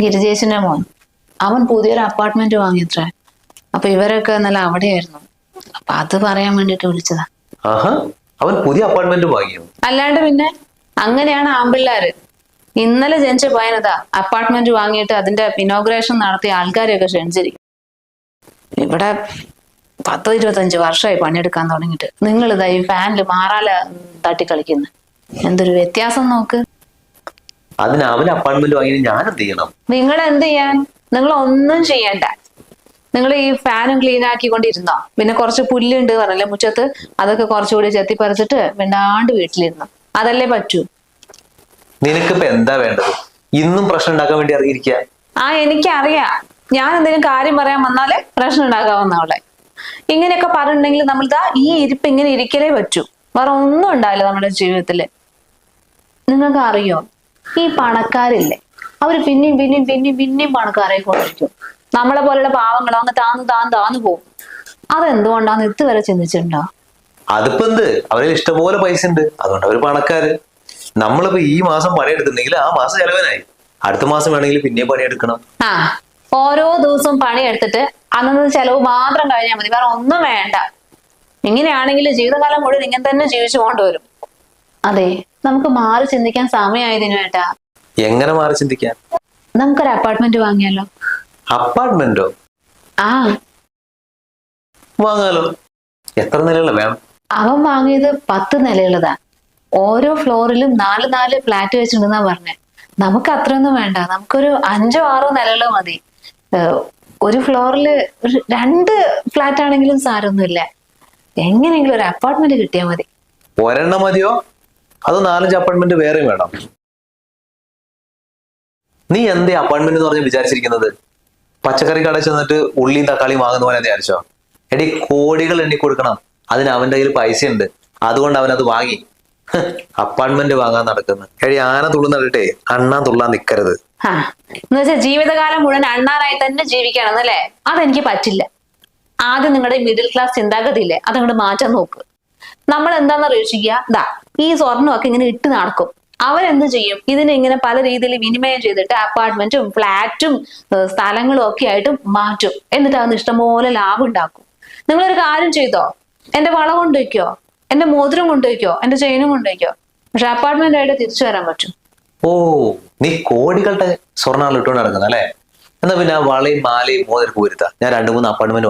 ഗിരിജേശിന്റെ മോൻ. അവൻ പുതിയൊരു അപ്പാർട്ട്മെന്റ് വാങ്ങിയത്ര. അപ്പൊ ഇവരൊക്കെ നല്ല അവിടെയായിരുന്നു. അപ്പൊ അത് പറയാൻ വേണ്ടിട്ട് വിളിച്ചതാ. ആഹാ അവൻ പുതിയ അപ്പാർട്ട്മെന്റ് വാങ്ങിയോ? അല്ലാണ്ട് പിന്നെ അങ്ങനെയാണ് ആമ്പിള്ളാര്. ഇന്നലെ ജനിച്ച പയ്യനതാ അപ്പാർട്ട്മെന്റ് വാങ്ങിയിട്ട് അതിന്റെ ഇനോഗ്രേഷൻ നടത്തിയ ആൾക്കാരെയൊക്കെ ക്ഷണിച്ചിരിക്കും ഇവിടെ പത്തോ ഇരുപത്തഞ്ച് വർഷമായി പണിയെടുക്കാൻ തുടങ്ങിയിട്ട്. നിങ്ങൾ ഇതാ ഈ ഫാനിൽ മാറാല തട്ടിക്കളിക്കുന്നു. എന്തൊരു വ്യത്യാസം നോക്ക്. അതിന് അവൻ അപ്പാർട്ട്മെന്റ് വാങ്ങി ഞാൻ എന്ത് ചെയ്യണം? നിങ്ങൾ എന്ത് ചെയ്യാൻ? നിങ്ങൾ ഒന്നും ചെയ്യണ്ട. നിങ്ങൾ ഈ ഫാനും ക്ലീൻ ആക്കിക്കൊണ്ടിരുന്നോ? പിന്നെ കുറച്ച് പുല്ലുണ്ട് പറഞ്ഞല്ലേ മുറ്റത്ത്? അതൊക്കെ കുറച്ചുകൂടി ചെത്തിപ്പറിച്ചിട്ട് വേണ്ടാണ്ട് വീട്ടിലിരുന്നു? അതല്ലേ പറ്റൂ. നിനക്കിപ്പോ എന്താ വേണ്ടത്? ഇന്നും പ്രശ്നം ഉണ്ടാക്കാൻ വേണ്ടി അറിയിരിക്കുക ആ എനിക്കറിയാം. ഞാൻ എന്തെങ്കിലും കാര്യം പറയാൻ വന്നാൽ പ്രശ്നം ഉണ്ടാകാവുന്ന അവളെ. ഇങ്ങനെയൊക്കെ പറഞ്ഞിട്ടുണ്ടെങ്കിൽ നമ്മൾ ദാ ഈ ഇരിപ്പ് ഇങ്ങനെ ഇരിക്കലേ പറ്റൂ. വേറെ ഒന്നും ഉണ്ടാവില്ല നമ്മുടെ ജീവിതത്തിൽ. നിങ്ങൾക്ക് അറിയോ ഈ പണക്കാരില്ലേ? അവർ പിന്നെയും പിന്നെയും പിന്നെയും പിന്നെയും പണക്കാരെ കൊണ്ടിരിക്കും. നമ്മളെ പോലുള്ള പാവങ്ങൾ അങ്ങ് താന്ന് താന്ന് താന്ന് പോകും. അതെന്തുകൊണ്ടാന്ന് ഇതുവരെ ചിന്തിച്ചിട്ടുണ്ടോ? അതിപ്പോ എന്ത്? അവരിൽ ഇഷ്ടപോലെ പൈസ ഉണ്ട്. അതുകൊണ്ട് അവർ പണക്കാര്. നമ്മളിപ്പോ ഈ മാസം പണിയെടുത്തിട്ടുണ്ടെങ്കിൽ ആ മാസം ചെലവനായി. അടുത്ത മാസം വേണമെങ്കിൽ പിന്നെയും പണിയെടുക്കണം. ആ ഓരോ ദിവസവും പണിയെടുത്തിട്ട് അന്നത്തെ ചെലവ് മാത്രം കഴിഞ്ഞാൽ മതി. വേറെ ഒന്നും വേണ്ട. ഇങ്ങനെയാണെങ്കിൽ ജീവിതകാലം മുഴുവൻ ഇങ്ങനെ തന്നെ ജീവിച്ചു കൊണ്ടുവരും. അതെ നമുക്ക് മാറി ചിന്തിക്കാൻ സമയമായതിനു ഏട്ടാ. എങ്ങനെ മാറി ചിന്തിക്കാൻ? നമുക്കൊരു അപ്പാർട്ട്മെന്റ് വാങ്ങിയാലോ? അപ്പാർട്ട്മെന്റോ ആ. വാങ്ങാലോ? എത്ര നിലയുള്ള വേണം? അവൻ വാങ്ങിയത് പത്ത് നിലയുള്ളതാ. ഓരോ ഫ്ലോറിലും നാല് നാല് ഫ്ലാറ്റ് വെച്ചിട്ടുണ്ടെന്നാ പറഞ്ഞേ. നമുക്ക് അത്രയൊന്നും വേണ്ട. നമുക്കൊരു അഞ്ചോ ആറോ നിലകളോ മതി. ഏഹ് ഒരു ഫ്ലോറിൽ രണ്ട് ഫ്ലാറ്റ് ആണെങ്കിലും സാരമൊന്നുമില്ല. എങ്ങനെയെങ്കിലും ഒരു അപ്പാർട്ട്മെന്റ് കിട്ടിയാൽ മതി. ഒരെണ്ണം മതിയോ? അതോ നാലഞ്ച് അപ്പോയിന്റ്മെന്റ് വേറെയും വേണം. നീ എന്തേ അപ്പോയിന്റ്മെന്റ് എന്ന് പറഞ്ഞ് വിചാരിച്ചിരിക്കുന്നത്? പച്ചക്കറി കടയിൽ ചെന്നിട്ട് ഉള്ളിയും തക്കാളിയും വാങ്ങുന്ന പോലെ വിചാരിച്ചോ? എടി കോടികൾ എണ്ണി കൊടുക്കണം. അതിന് അവന്റെ കയ്യിൽ പൈസ ഉണ്ട് അതുകൊണ്ട് അവൻ അത് വാങ്ങി. അപ്പാർട്ട്മെന്റ് വാങ്ങാൻ നടക്കുന്നു. എടി ആന തുള്ളുന്നിട്ടെ അണ്ണാൻ തുള്ളാൻ നിക്കരുത്. ജീവിതകാലം മുഴുവൻ അണ്ണാനായി തന്നെ ജീവിക്കണം എന്നല്ലേ? അതെനിക്ക് പറ്റില്ല. ആദ്യം നിങ്ങളുടെ മിഡിൽ ക്ലാസ് ചിന്താഗതി ഇല്ലേ അതങ്ങോട്ട് മാറ്റാൻ നോക്ക്. നമ്മൾ എന്താന്ന് അറിയിക്കുക ദാ ഈ സ്വർണമൊക്കെ ഇങ്ങനെ ഇട്ട് നടക്കും. അവരെന്ത് ചെയ്യും? ഇതിനെ ഇങ്ങനെ പല രീതിയിൽ വിനിമയം ചെയ്തിട്ട് അപ്പാർട്ട്മെന്റും ഫ്ലാറ്റും സ്ഥലങ്ങളും ഒക്കെ ആയിട്ട് മാറ്റും. എന്നിട്ട് അതിന് ഇഷ്ടംപോലെ ലാഭം ഉണ്ടാക്കും. നിങ്ങളൊരു കാര്യം ചെയ്തോ? എന്റെ വള കൊണ്ടുവയ്ക്കോ? എന്റെ മോതിരം കൊണ്ടുവയ്ക്കോ? എന്റെ ചെയിനും കൊണ്ടുവയ്ക്കോ? പക്ഷെ അപ്പാർട്ട്മെന്റ് ആയിട്ട് തിരിച്ചു വരാൻ പറ്റും. ഓ നീ കോടികളുടെ സ്വർണാൾ ഇട്ടുകൊണ്ട് നടക്കുന്ന അല്ലേ? എന്നാ പിന്നെ വളയും മാലയും മോതിരം പോരുത്താ ഞാൻ രണ്ടു മൂന്ന് അപ്പാർട്ട്മെന്റ്